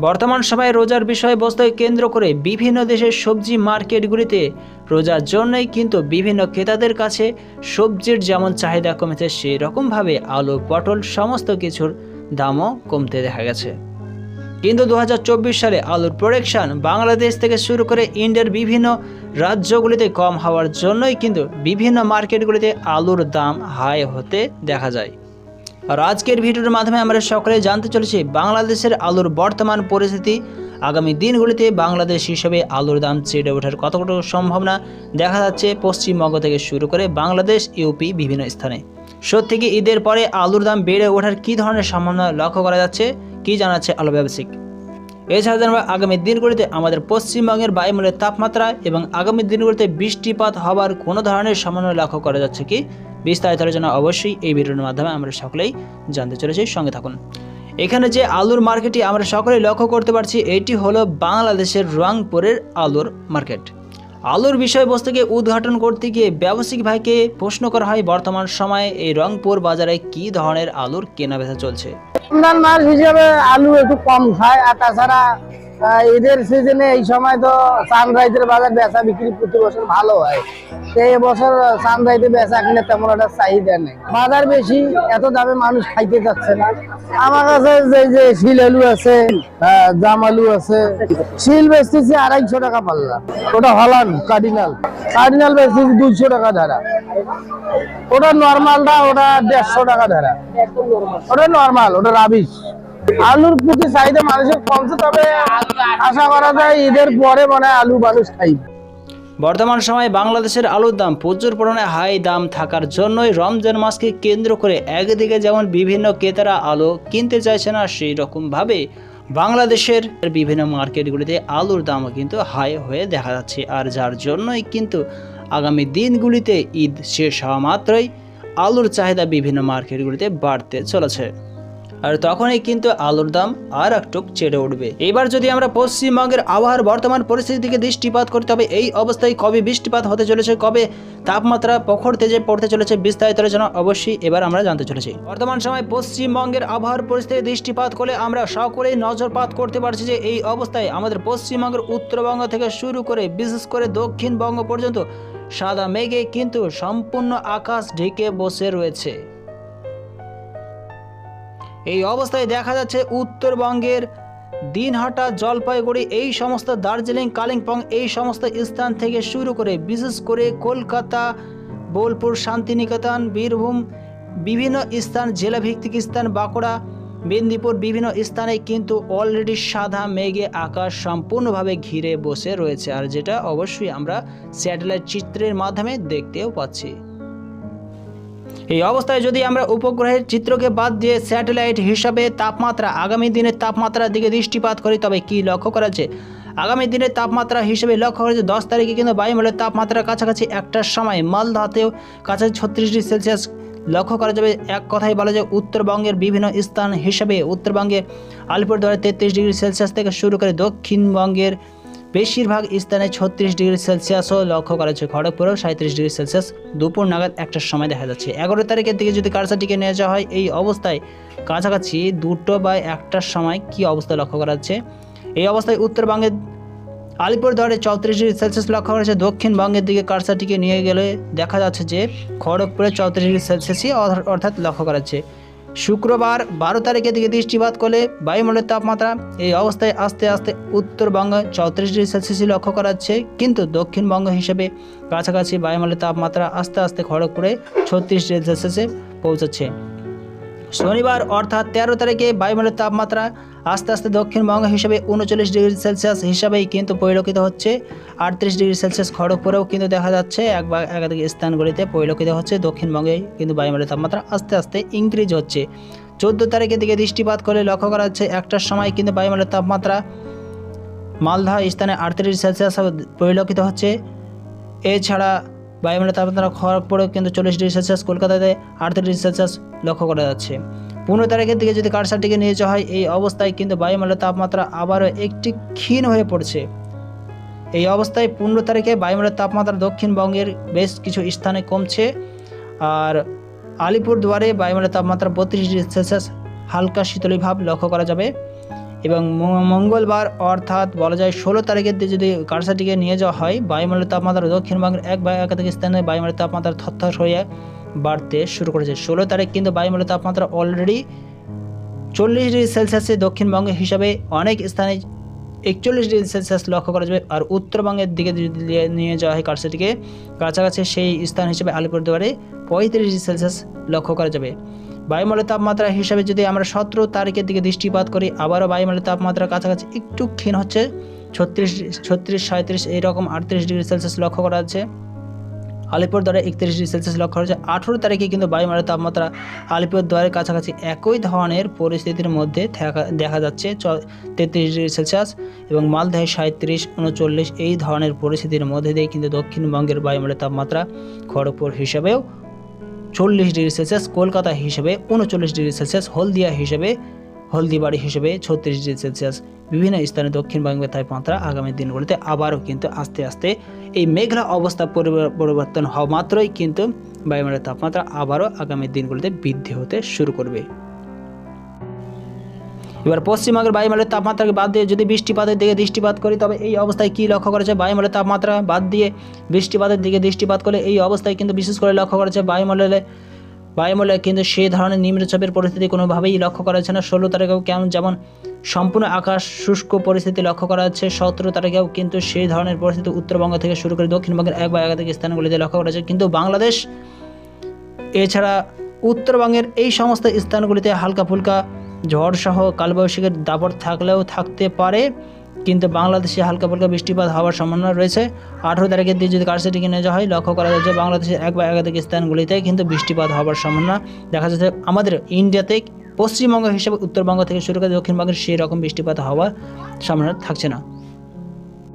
বর্তমান সময়ে রোজার বিষয়বস্তুকে কেন্দ্র করে বিভিন্ন দেশের সবজি মার্কেটগুলিতে রোজার জন্যই কিন্তু বিভিন্ন ক্রেতাদের কাছে সবজির যেমন চাহিদা কমেছে সেই রকমভাবে আলু, পটল সমস্ত কিছুর দামও কমতে দেখা গেছে। কিন্তু দু হাজার চব্বিশ সালে আলুর প্রোডাকশন বাংলাদেশ থেকে শুরু করে ইন্ডিয়ার বিভিন্ন রাজ্যগুলিতে কম হওয়ার জন্যই কিন্তু বিভিন্ন মার্কেটগুলিতে আলুর দাম হাই হতে দেখা যায়। আর আজকের ভিডিওর মাধ্যমে আমরা সকলে জানতে চলেছি বাংলাদেশের আলুর বর্তমান পরিস্থিতি। আগামী দিনগুলিতে বাংলাদেশ হিসেবে আলুর দাম চেড়ে ওঠার কতটুকু সম্ভাবনা দেখা যাচ্ছে পশ্চিমবঙ্গ থেকে শুরু করে বাংলাদেশ, ইউপি বিভিন্ন স্থানে। সত্যি কি ঈদের পরে আলুর দাম বেড়ে ওঠার কী ধরনের সম্ভাবনা লক্ষ্য করা যাচ্ছে, কি জানাচ্ছে আলু ব্যবসায়িক এছাড়া আগামী দিনগুলিতে আমাদের পশ্চিমবঙ্গের বায়ুমূল্যের তাপমাত্রা এবং আগামী দিনগুলিতে বৃষ্টিপাত হবার কোনো ধরনের সমন্বয় লক্ষ্য করা যাচ্ছে কি? বিস্তারিত আলোচনা অবশ্যই এই ভিডিওর মাধ্যমে আমরা সকলেই জানতে চলেছি। সঙ্গে থাকুন। এখানে যে আলুর মার্কেটটি আমরা সকলেই লক্ষ্য করতে পারছি, এটি হলো বাংলাদেশের রংপুরের আলুর মার্কেট আলুর বিষয়বস্তুকে উদ্ঘাটন করতে গিয়ে ব্যবসায়িক ভাইকে প্রশ্ন করা হয়, বর্তমান সময়ে এই রংপুর বাজারে কি ধরনের আলুর কেনাবেচা চলছে? আলু একটু কম খায় আর তাছাড়া ঈদের সিজনে এই সময় তো সানরাইজের বাজার বেচা বিক্রি প্রতি বছর ভালো হয়। এই বছর সানরাইজে বেচা কিনে তেমন একটা চাহিদা নেই। বাজার বেশি, এত দামে মানুষ খাইতে যাচ্ছে না। আমার কাছে যে যে শিল আলু আছে জাম আলু আছে, শিল বেচতেছি আড়াইশো টাকা পাল্লা। ওটা হলান কার্ডিনাল কার্ডিনাল বেচতেছি দুইশো টাকা ধারা। ওটা নর্মালটা ওটা দেড়শো টাকা ধারা। ওটা নর্মাল ওটা রাবিশ আলুর প্রতি চাহিদা মানুষের কমছে, তবে আশা করা যায় ঈদের পরে মনে আলু মানুষ খাইবে। বর্তমান সময়ে বাংলাদেশের আলুর দাম প্রচুর পরিমাণে হাই দাম থাকার জন্যই রমজান মাসকে কেন্দ্র করে একদিকে যেমন বিভিন্ন ক্রেতারা আলু কিনতে চাইছে না সেই রকমভাবে বাংলাদেশের বিভিন্ন মার্কেটগুলিতে আলুর দামও কিন্তু হাই হয়ে দেখা যাচ্ছে। আর যার জন্যই কিন্তু আগামী দিনগুলিতে ঈদ শেষ হওয়া মাত্রই আলুর চাহিদা বিভিন্ন মার্কেটগুলিতে বাড়তে চলেছে। আর তখনই কিন্তু আলুর দাম আর একটু চেড়ে উঠবে। এবার যদি আমরা পশ্চিমবঙ্গের আবহাওয়ার বর্তমান পরিস্থিতির দিকে দৃষ্টিপাত করতে হবে, এই অবস্থায় কবে বৃষ্টিপাত হতে চলেছে, কবে তাপমাত্রা প্রখর তেজে পড়তে চলেছে বিস্তারিত আলোচনা অবশ্যই এবার আমরা জানতে চলেছি। বর্তমান সময় পশ্চিমবঙ্গের আবহাওয়ার পরিস্থিতি দৃষ্টিপাত করলে আমরা সকলেই নজরপাত করতে পারছি যে এই অবস্থায় আমাদের পশ্চিমবঙ্গের উত্তরবঙ্গ থেকে শুরু করে, বিশেষ করে দক্ষিণবঙ্গ পর্যন্ত সাদা মেঘে কিন্তু সম্পূর্ণ আকাশ ঢেকে বসে রয়েছে। এই অবস্থায় দেখা যাচ্ছে উত্তরবঙ্গের দিনহাটা, জলপাইগুড়ি, এই সমস্ত দার্জিলিং, কালিম্পং, এই সমস্ত স্থান থেকে শুরু করে, বিশেষ করে কলকাতা, বোলপুর, শান্তিনিকেতন, বীরভূম, বিভিন্ন স্থান, জেলাভিত্তিক স্থান, বাঁকুড়া, মেদিনীপুর, বিভিন্ন স্থানে কিন্তু অলরেডি সাদা মেঘে আকাশ সম্পূর্ণভাবে ঘিরে বসে রয়েছে। আর যেটা অবশ্যই আমরা স্যাটেলাইট চিত্রের মাধ্যমে দেখতেও পাচ্ছি। এই অবস্থায় যদি আমরা উপগ্রহের চিত্রকে বাদ দিয়ে স্যাটেলাইট হিসাবে তাপমাত্রা আগামী দিনের তাপমাত্রার দিকে দৃষ্টিপাত করি, তবে কি লক্ষ্য করা যাচ্ছে আগামী দিনের তাপমাত্রা হিসেবে লক্ষ্য করা যাচ্ছে দশ তারিখে কিন্তু বায়ুমণ্ডলের তাপমাত্রার কাছাকাছি একটার সময়। মালদাতেও কাছাকাছি ছত্রিশ ডিগ্রি সেলসিয়াস লক্ষ্য করা যাবে। এক কথাই বলা যায়, উত্তরবঙ্গের বিভিন্ন স্থান হিসাবে উত্তরবঙ্গে আলিপুরদুয়ারে তেত্রিশ ডিগ্রি সেলসিয়াস থেকে শুরু করে দক্ষিণবঙ্গের বেশিরভাগ স্থানে ছত্রিশ ডিগ্রি সেলসিয়াসও লক্ষ্য করা যাচ্ছে খড়গপুরেও সাঁত্রিশ ডিগ্রি সেলসিয়াস দুপুর নাগাদ একটার সময় দেখা যাচ্ছে। এগারো তারিখের দিকে যদি কারসাটিকে নিয়ে যাওয়া হয়, এই অবস্থায় কাছাকাছি দুটো বা একটার সময় কি অবস্থা লক্ষ্য করা যাচ্ছে? এই অবস্থায় উত্তরবঙ্গে আলিপুরদুয়ারে চৌত্রিশ ডিগ্রি সেলসিয়াস লক্ষ্য করা যাচ্ছে। দক্ষিণবঙ্গের দিকে কারসাটিকে নিয়ে গেলে দেখা যাচ্ছে যে খড়গপুরে চৌত্রিশ ডিগ্রি সেলসিয়াসই অর্থ- অর্থাৎ লক্ষ্য করা যাচ্ছে। শুক্রবার বারো তারিখের দিকে দৃষ্টিপাত করলে বায়ুমণ্ডলের তাপমাত্রা এই অবস্থায় আস্তে আস্তে উত্তরবঙ্গ চৌত্রিশ ডিগ্রি সেলসিয়াসই লক্ষ্য করা যাচ্ছে। কিন্তু দক্ষিণবঙ্গ হিসেবে কাছাকাছি বায়ুমণ্ডলের তাপমাত্রা আস্তে আস্তে খড়গপুরে ছত্রিশ ডিগ্রি সেলসিয়াসে পৌঁছাচ্ছে। শনিবার অর্থাৎ তেরো তারিখে বায়ুমণ্ডলের তাপমাত্রা আস্তে আস্তে দক্ষিণবঙ্গ হিসেবে উনচল্লিশ ডিগ্রি সেলসিয়াস হিসাবেই কিন্তু পরিলক্ষিত হচ্ছে। আটত্রিশ ডিগ্রি সেলসিয়াস খড়গপুরেও কিন্তু দেখা যাচ্ছে এক বা একাধিক স্থানগুলিতে পরিলক্ষিত হচ্ছে। দক্ষিণবঙ্গে কিন্তু বায়ুমণ্ডলের তাপমাত্রা আস্তে আস্তে ইনক্রিজ হচ্ছে। চোদ্দ তারিখের দিকে দৃষ্টিপাত করলে লক্ষ্য করা যাচ্ছে একটার সময় কিন্তু বায়ুমণ্ডলের তাপমাত্রা মালদা স্থানে আটত্রিশ সেলসিয়াস পরিলক্ষিত হচ্ছে। এছাড়া বায়ুমণ্ডলের তাপমাত্রা খড়গপুরেও কিন্তু চল্লিশ ডিগ্রি সেলসিয়াস কলকাতাতে আটত্রিশ ডিগ্রি সেলসিয়াস লক্ষ্য করা যাচ্ছে। পনেরো তারিখের দিকে যদি কারসারটিকে নিয়ে যাওয়া হয়, এই অবস্থায় কিন্তু বায়ুমণ্ডলের তাপমাত্রা আবারও একটি ক্ষীণ হয়ে পড়ছে। এই অবস্থায় পনেরো তারিখে বায়ুমণ্ডলের তাপমাত্রা দক্ষিণবঙ্গের বেশ কিছু স্থানে কমছে। আর আলিপুরদুয়ারে বায়ুমণ্ডলের তাপমাত্রা বত্রিশ ডিগ্রি সেলসিয়াস, হালকা শীতলী ভাব লক্ষ্য করা যাবে। এবং মঙ্গলবার অর্থাৎ বলা যায় ষোলো তারিখের দিকে যদি কারসাটিকে নিয়ে যাওয়া হয়, বায়ুমণ্ডলের তাপমাত্রা দক্ষিণবঙ্গের এক বা একাধিক স্থানে বায়ুমণ্ডলের তাপমাত্রা থরথর হয়ে বাড়তে শুরু করেছে। ষোলো তারিখ কিন্তু বায়ুমণ্ডলের তাপমাত্রা অলরেডি চল্লিশ ডিগ্রি সেলসিয়াসে দক্ষিণবঙ্গ হিসাবে অনেক স্থানে একচল্লিশ ডিগ্রি সেলসিয়াস লক্ষ্য করা যাবে। আর উত্তরবঙ্গের দিকে যদি নিয়ে- নিয়ে যাওয়া হয় কারসাটিকে, কাছাকাছি সেই স্থান হিসেবে আলিপুরদুয়ারে পঁয়ত্রিশ ডিগ্রি সেলসিয়াস লক্ষ্য করা যাবে। বায়ুমণ্ডলের তাপমাত্রা হিসাবে যদি আমরা সতেরো তারিখের দিকে দৃষ্টিপাত করি, আবারও বায়ুমণ্ডলের তাপমাত্রা কাছাকাছি একটু ক্ষীণ হচ্ছে। ছত্রিশ ছত্রিশ সাঁত্রিশ এইরকম আটত্রিশ ডিগ্রি সেলসিয়াস লক্ষ্য করা যাচ্ছে। আলিপুরদুয়ারে একত্রিশ ডিগ্রি সেলসিয়াস লক্ষ্য করা যাচ্ছে। আঠেরো তারিখে কিন্তু বায়ুমণ্ডলের তাপমাত্রা আলিপুরদুয়ারের কাছাকাছি একই ধরনের পরিস্থিতির মধ্যে দেখা যাচ্ছে। তেত্রিশ ডিগ্রি সেলসিয়াস এবং মালদহে সাঁত্রিশ উনচল্লিশ, এই ধরনের পরিস্থিতির মধ্যে দিয়ে কিন্তু দক্ষিণবঙ্গের বায়ুমণ্ডলের তাপমাত্রা খড়গপুর হিসাবেও চল্লিশ ডিগ্রি সেলসিয়াস কলকাতা হিসেবে, উনচল্লিশ ডিগ্রি সেলসিয়াস হলদিয়া হিসেবে, হলদিবাড়ি হিসেবে ছত্রিশ ডিগ্রি সেলসিয়াস বিভিন্ন স্থানে দক্ষিণ দক্ষিণবঙ্গের তাপমাত্রা আগামী দিনগুলিতে আবারও কিন্তু আস্তে আস্তে এই মেঘলা অবস্থা পরিবর্তন হওয়া মাত্রই কিন্তু বায়ুমণ্ডলের তাপমাত্রা আবারও আগামী দিনগুলিতে বৃদ্ধি হতে শুরু করবে। এবার পশ্চিমবঙ্গের বায়ুমণ্ডলের তাপমাত্রাকে বাদ দিয়ে যদি বৃষ্টিপাতের দিকে দৃষ্টিপাত করি, তবে এই অবস্থায় কী লক্ষ্য করেছে বায়ুমণ্ডলের তাপমাত্রা বাদ দিয়ে বৃষ্টিপাতের দিকে দৃষ্টিপাত করলে এই অবস্থায় কিন্তু বিশেষ করে লক্ষ্য করেছে বায়ুমণ্ডলে বায়ুমণ্ডলে কিন্তু সেই ধরনের নিম্নচাপের পরিস্থিতি কোনোভাবেই লক্ষ্য করা যাচ্ছে না। ষোলো তারিখেও কেমন যেমন সম্পূর্ণ আকাশ শুষ্ক পরিস্থিতি লক্ষ্য করা যাচ্ছে, সতেরো তারিখেও কিন্তু সেই ধরনের পরিস্থিতি উত্তরবঙ্গ থেকে শুরু করে দক্ষিণবঙ্গের এক বা একাধিক স্থানগুলিতে লক্ষ্য করা যাচ্ছে কিন্তু বাংলাদেশ, এছাড়া উত্তরবঙ্গের এই সমস্ত স্থানগুলিতে হালকা ফুলকা ঝড় সহ কালবৈশাখীর দাপট থাকলেও থাকতে পারে, কিন্তু বাংলাদেশে হালকা ফুলকা বৃষ্টিপাত হওয়ার সম্ভাবনা রয়েছে। আঠেরো তারিখের দিকে যদি কারসেটিকে কিনে যাওয়া হয়, লক্ষ্য করা যাচ্ছে বাংলাদেশের এক বা একাধিক স্থানগুলিতে কিন্তু বৃষ্টিপাত হওয়ার সম্ভাবনা দেখা যাচ্ছে। আমাদের ইন্ডিয়াতে পশ্চিমবঙ্গ হিসেবে উত্তরবঙ্গ থেকে শুরু করে দক্ষিণবঙ্গের সেই রকম বৃষ্টিপাত হওয়ার সম্ভাবনা থাকছে না।